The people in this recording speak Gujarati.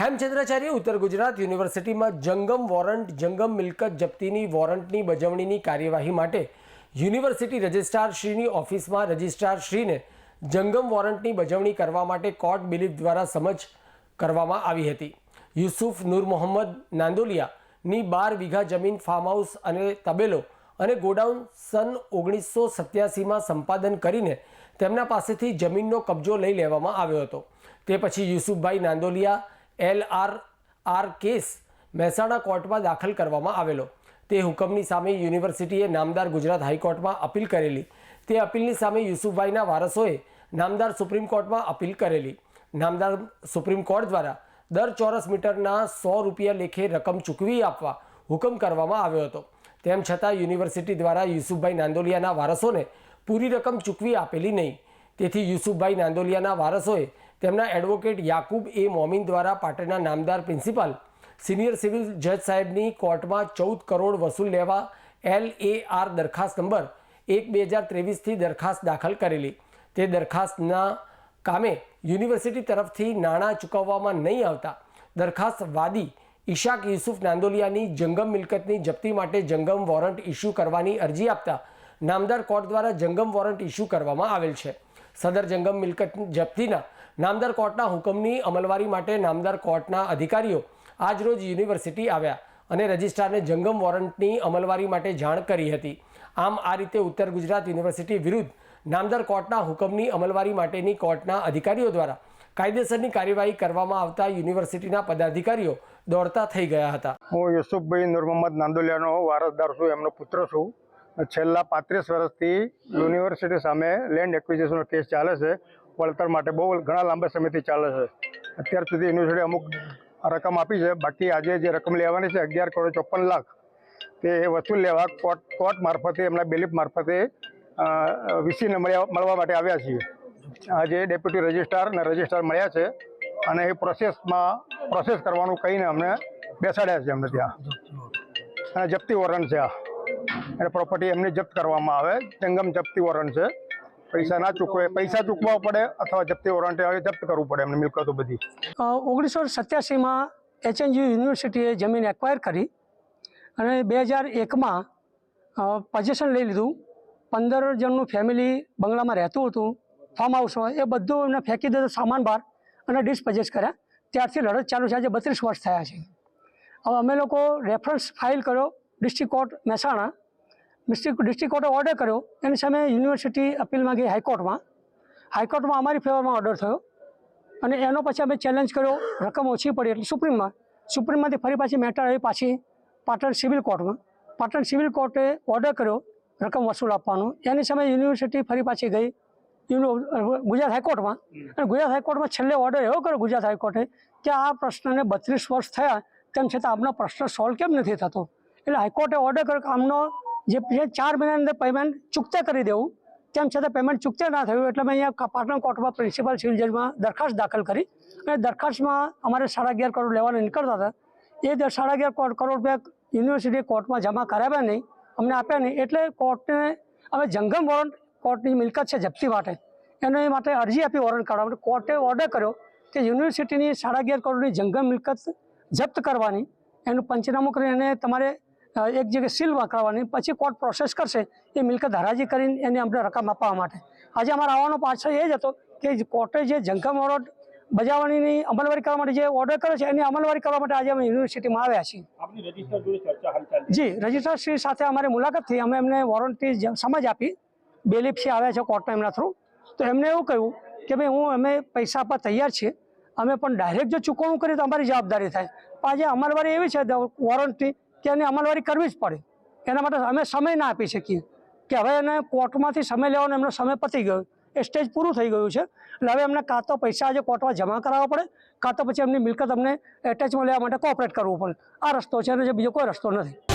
હેમચંદ્રાચાર્ય ઉત્તર ગુજરાત યુનિવર્સિટીમાં જંગમ વોરંટ, જંગમ મિલકત જપ્તીની વોરંટની બજવણીની કાર્યવાહી માટે યુનિવર્સિટી રજિસ્ટ્રાર શ્રીની ઓફિસમાં રજિસ્ટ્રારશ્રીને જંગમ વોરંટની બજવણી કરવા માટે કોર્ટ બિલીફ દ્વારા સમજ કરવામાં આવી હતી. યુસુફ નૂર મોહમ્મદ નાંદોલિયાની બાર વીઘા જમીન ફાર્મ હાઉસ અને તબેલો અને ગોડાઉન સન ઓગણીસો સત્યાસીમાં સંપાદન કરીને તેમના પાસેથી જમીનનો કબજો લઈ લેવામાં આવ્યો હતો. તે પછી Yusufbhai Nandoliya L R R case Mehsana કોર્ટમાં દાખલ કરવામાં આવેલો. તે હુકમની સામે યુનિવર્સિટીએ નામદાર ગુજરાત હાઈકોર્ટમાં અપીલ કરેલી. તે અપીલની સામે યુસુફભાઈના વારસોએ નામદાર સુપ્રીમ કોર્ટમાં અપીલ કરેલી. નામદાર સુપ્રીમ કોર્ટ દ્વારા દર ચોરસ મીટરના સો રૂપિયા લેખે રકમ ચૂકવી આપવા હુકમ કરવામાં આવ્યો હતો. તેમ છતાં યુનિવર્સિટી દ્વારા યુસુફભાઈ નાંદોલિયાના વારસોને પૂરી રકમ ચૂકવી આપેલી નહીં. તેથી યુસુફભાઈ નાંદોલિયાના વારસોએ તેમના એડવોકેટ યાકુબ એ મોમીન દ્વારા પાટણના નામદાર પ્રિન્સિપાલ, સિનિયર સિવિલ જજ સાહેબની કોર્ટમાં ચૌદ કરોડ વસૂલ લેવા એલ એ આર દરખાસ્ત નંબર એક બે હજાર ત્રેવીસથી દરખાસ્ત દાખલ કરેલી. તે દરખાસ્તના કામે યુનિવર્સિટી તરફથી નાણાં ચૂકવવામાં નહીં આવતા દરખાસ્ત વાદી ઈશાક યુસુફ નાંદોલિયાની જંગમ મિલકતની જપ્તી માટે જંગમ વોરંટ ઇસ્યુ કરવાની અરજી આપતા નામદાર કોર્ટ દ્વારા જંગમ વોરંટ ઇસ્યુ કરવામાં આવેલ છે. સદર જંગમ મિલકત જપ્તીના નામદાર કોર્ટના હુકમની અમલવારી માટે નામદાર કોર્ટના અધિકારીઓ આજરોજ યુનિવર્સિટી આવ્યા અને રજિસ્ટ્રારને જંગમ વોરંટની અમલવારી માટે જાણ કરી હતી. આમ આ રીતે ઉત્તર ગુજરાત યુનિવર્સિટી વિરુદ્ધ નામદાર કોર્ટના હુકમની અમલવારી માટેની કોર્ટના અધિકારીઓ દ્વારા કાયદેસરની કાર્યવાહી કરવામાં આવતા યુનિવર્સિટીના પદાધિકારીઓ દોડતા થઈ ગયા હતા. હું યુસુફભાઈ નૂર મોહમ્મદ નાંદોલિયાનો વારસદાર છું, એમનો પુત્ર છું. છેલ્લા પાંત્રીસ વર્ષથી યુનિવર્સિટી સામે લેન્ડ એક્વિઝિશનનો કેસ ચાલે છે. વળતર માટે બહુ ઘણા લાંબા સમયથી ચાલે છે. અત્યાર સુધી યુનિવર્સિટી અમુક રકમ આપી છે. બાકી આજે જે રકમ લેવાની છે, અગિયાર કરોડ ચોપન લાખ, તે વસૂલ લેવા કોર્ટ કોર્ટ મારફતે, એમના બેલીફ મારફતે વીસીને મળ્યા, મળવા માટે આવ્યા છીએ. આજે ડેપ્યુટી રજિસ્ટ્રાર અને રજિસ્ટ્રાર મળ્યા છે અને એ પ્રોસેસમાં, પ્રોસેસ કરવાનું કહીને અમને બેસાડ્યા છે અમને ત્યાં. અને જપ્તી વોરંટ છે આ. અને પ્રોપર્ટી એમની જપ્ત કરવામાં આવે. જંગમ જપ્તી વોરંટ છે. પૈસા ના ચૂકવે, પૈસા ચૂકવવા પડે અથવા જપ્તી વોરંટ જપ્ત કરવું પડે એમને મિલકતો બધી. ઓગણીસો સત્યાસીમાં એચએનયુ યુનિવર્સિટીએ જમીન એક્વાયર કરી અને બે હજાર એકમાં પોઝિશન લઈ લીધું. પંદર જણનું ફેમિલી બંગલામાં રહેતું હતું ફાર્મ હાઉસમાં એ બધું એમને ફેંકી દીધું સામાન બહાર અને ડિસપજેસ કર્યા. ત્યારથી લડત ચાલુ છે. આજે બત્રીસ વર્ષ થયા છે. હવે અમે લોકો રેફરન્સ ફાઇલ કર્યો. ડિસ્ટ્રિક્ટ કોર્ટ મહેસાણા, ડિસ્ટ્રિક્ટ કોર્ટે ઓર્ડર કર્યો. એની સામે યુનિવર્સિટી અપીલ માંગી હાઈકોર્ટમાં. હાઈકોર્ટમાં અમારી ફેવરમાં ઓર્ડર થયો. અને એનો પછી અમે ચેલેન્જ કર્યો. રકમ ઓછી પડી એટલે સુપ્રીમમાં. સુપ્રીમમાંથી ફરી પાછી મેટર આવી પાછી પાટણ સિવિલ કોર્ટમાં પાટણ સિવિલ કોર્ટે ઓર્ડર કર્યો રકમ વસૂલ આપવાનો. એની સામે યુનિવર્સિટી ફરી પાછી ગઈ. ગુજરાત હાઈકોર્ટમાં. અને ગુજરાત હાઈકોર્ટમાં છેલ્લે ઓર્ડર એવો કર્યો ગુજરાત હાઈકોર્ટે કે આ પ્રશ્નને બત્રીસ વર્ષ થયા. તેમ છતાં આપનો પ્રશ્ન સોલ્વ કેમ નથી થતો? એટલે હાઈકોર્ટે ઓર્ડર કર્યો કે આમનો જે ચાર મહિનાની અંદર પેમેન્ટ ચૂકતે કરી દેવું. તેમ છતાં પેમેન્ટ ચૂકતે ના થયું એટલે મેં અહીંયા પાટણ કોર્ટમાં પ્રિન્સિપલ સિવિલ જજમાં દરખાસ્ત દાખલ કરી. અને દરખાસ્તમાં અમારે સાડા અગિયાર કરોડ લેવાના નીકળતા હતા. એ સાડા અગિયાર કરોડ રૂપિયા યુનિવર્સિટીએ કોર્ટમાં જમા કરાવ્યા નહીં. અમને આપ્યા નહીં. એટલે કોર્ટને અમે જંગમ વોરંટ કોર્ટની મિલકત છે જપ્તી માટે. એને માટે અરજી આપી વોરંટ કાઢવા. માટે કોર્ટે ઓર્ડર કર્યો કે યુનિવર્સિટીની સાડા અગિયાર કરોડની જંગમ મિલકત જપ્ત કરવાની. એનું પંચનામું કરીને એને તમારે એક જગ્યાએ સીલ કરવાની પછી કોર્ટ પ્રોસેસ કરશે એ મિલકત હરાજી કરીને એને અમને રકમ આપવા માટે. આજે અમારે આવવાનો પાછળ એ જ હતો કે કોર્ટે જે જંગમ ઓર્ડર બજાવણીની અમલવારી કરવા માટે જે ઓર્ડર કર્યો છે એની અમલવારી કરવા માટે આજે અમે યુનિવર્સિટીમાં આવ્યા છીએ. જી રજિસ્ટ્રાર શ્રી સાથે અમારી મુલાકાત થઈ. અમે એમને વોરંટી સમજ આપી. બેલીફથી આવ્યા છે કોર્ટમાં એમના થ્રુ તો એમને એવું કહ્યું કે ભાઈ હું અમે પૈસા આપવા તૈયાર છીએ. અમે પણ ડાયરેક્ટ જો ચૂકવણું કરીએ તો અમારી જવાબદારી થાય. પણ આજે અમલવારી એવી છે વોરંટની કે એની અમલવારી કરવી જ પડે. એના માટે અમે સમય ના આપી શકીએ. કે હવે એને કોર્ટમાંથી સમય લેવાનો, એમનો સમય પતી ગયો. એ સ્ટેજ પૂરું થઈ ગયું છે. એટલે હવે એમને કાં તો પૈસા આજે કોર્ટમાં જમા કરાવવા પડે, કાં તો પછી એમની મિલકત અમને એટેચમાં લેવા માટે કોઓપરેટ કરવું પડે. આ રસ્તો છે અને જે બીજો કોઈ રસ્તો નથી.